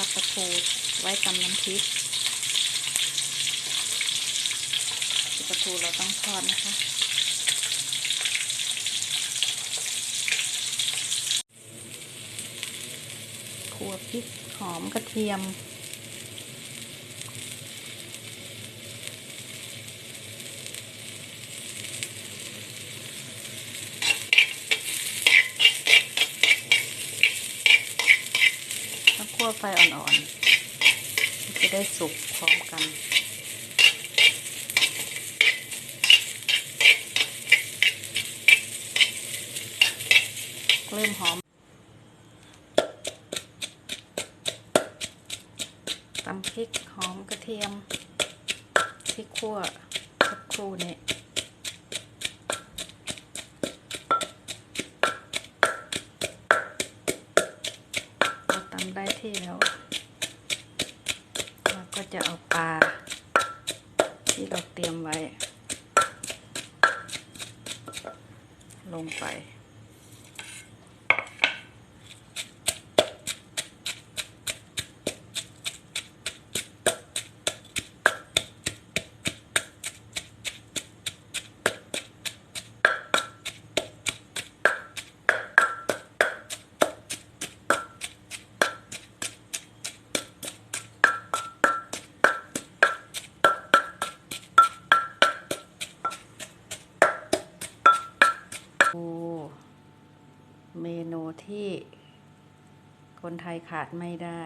อดปลาทูไว้ตำน้ำพริกปลาทูเราต้องทอดนะคะ ขัวพริกหอมกระเทียม คั่วไฟอ่อนๆ จะได้สุกพร้อมกัน เริ่มหอมตำพริกหอมกระเทียมพริกขั่วสักครู่นี้เราตำ ได้ที่แล้วเราก็จะเอาปลาที่เราเตรียมไว้ ลงไป เมนูที่คนไทยขาดไม่ได้